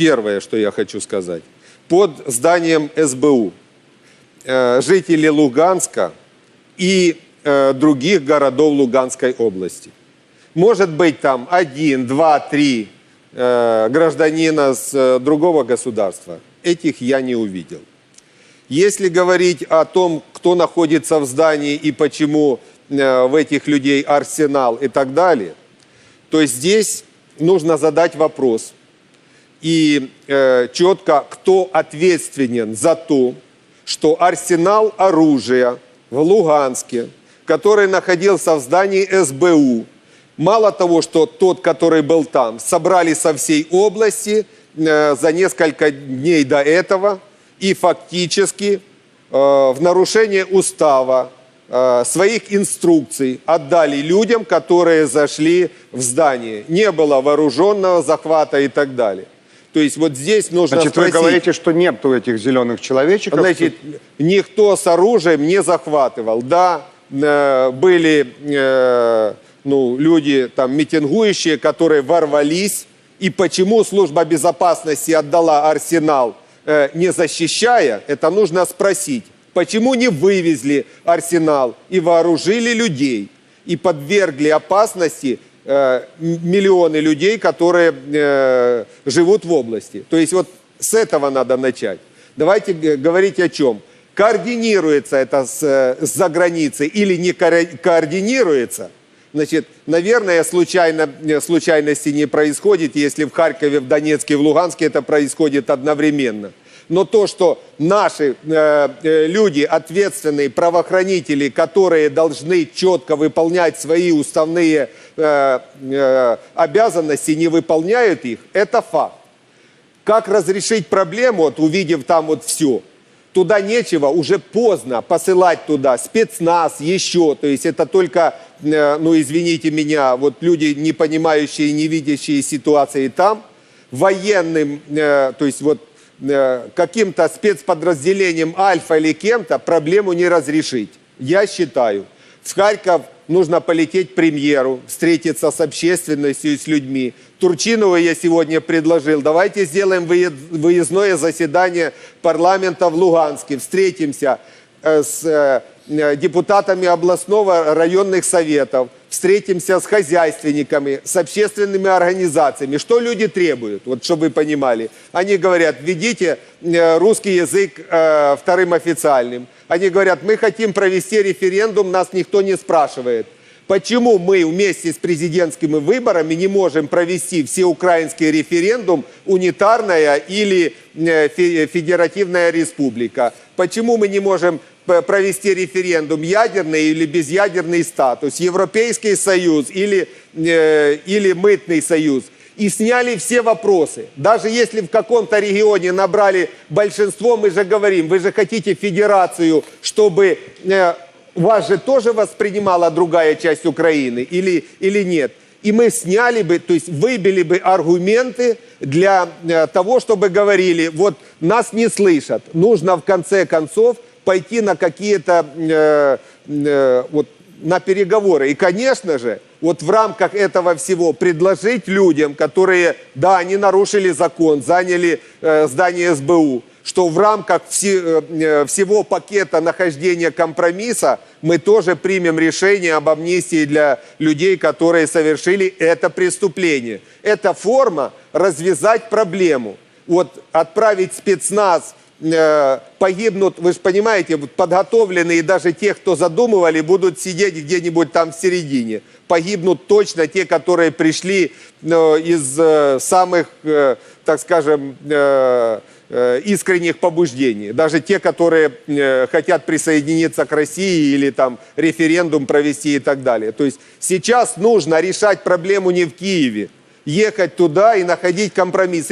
первое, что я хочу сказать. Под зданием СБУ э, жители Луганска и э, других городов Луганской области. Может быть там один, два, три э, гражданина с другого государства. Этих я не увидел. Если говорить о том, кто находится в здании и почему в этих людей арсенал и так далее, то здесь нужно задать вопрос и э, четко, кто ответственен за то, что арсенал оружия в Луганске, который находился в здании СБУ, мало того, что тот, который был там, собрали со всей области э, за несколько дней до этого и фактически э, в нарушение устава э, своих инструкций отдали людям, которые зашли в здание. Не было вооруженного захвата и так далее. То есть вот здесь нужно Значит, вы спросить, говорите, что нету этих зеленых человечков. Значит, никто с оружием не захватывал. Да, э, были э, ну, люди там митингующие, которые ворвались. И почему служба безопасности отдала арсенал, э, не защищая, это нужно спросить. Почему не вывезли арсенал и вооружили людей и подвергли опасности миллионы людей, которые э, живут в области. То есть вот с этого надо начать. Давайте г- говорить о чем. Координируется это с, э, с-за границей или не коорди- координируется, значит, наверное, случайно, э, случайности не происходит, если в Харькове, в Донецке, в Луганске это происходит одновременно. Но то, что наши э, э, люди, ответственные правоохранители, которые должны четко выполнять свои уставные э, э, обязанности, не выполняют их, это факт. Как разрешить проблему, вот увидев там вот все, туда нечего, уже поздно посылать туда спецназ, еще, то есть это только, э, ну извините меня, вот люди, не понимающие, не видящие ситуации там, военным, э, то есть вот каким-то спецподразделением Альфа или кем-то проблему не разрешить. Я считаю, в Харьков нужно полететь премьеру, встретиться с общественностью и с людьми. Турчинову я сегодня предложил, давайте сделаем выезд- выездное заседание парламента в Луганске, встретимся э, с э, э, депутатами областного районных советов, встретимся с хозяйственниками, с общественными организациями. Что люди требуют, вот чтобы вы понимали? Они говорят, введите э, русский язык э, вторым официальным. Они говорят, мы хотим провести референдум, нас никто не спрашивает. Почему мы вместе с президентскими выборами не можем провести всеукраинский референдум унитарная или э, фе- федеративная республика? Почему мы не можем провести референдум ядерный или безъядерный статус, Европейский союз или, э, или мытный союз? И сняли все вопросы. Даже если в каком-то регионе набрали большинство, мы же говорим, вы же хотите федерацию, чтобы э, вас же тоже воспринимала другая часть Украины или, или нет? И мы сняли бы, то есть выбили бы аргументы для э, того, чтобы говорили, вот нас не слышат, нужно в конце концов пойти на какие-то, э, э, вот на переговоры. И, конечно же, вот в рамках этого всего предложить людям, которые, да, они нарушили закон, заняли э, здание СБУ, что в рамках все- э, э, всего пакета нахождения компромисса мы тоже примем решение об амнистии для людей, которые совершили это преступление. Это форма развязать проблему. Вот отправить спецназ погибнут, вы же понимаете, подготовленные даже те, кто задумывали, будут сидеть где-нибудь там в середине. Погибнут точно те, которые пришли э, из э, самых, э, так скажем, э, э, искренних побуждений. Даже те, которые э, хотят присоединиться к России или там референдум провести и так далее. То есть сейчас нужно решать проблему не в Киеве, ехать туда и находить компромисс.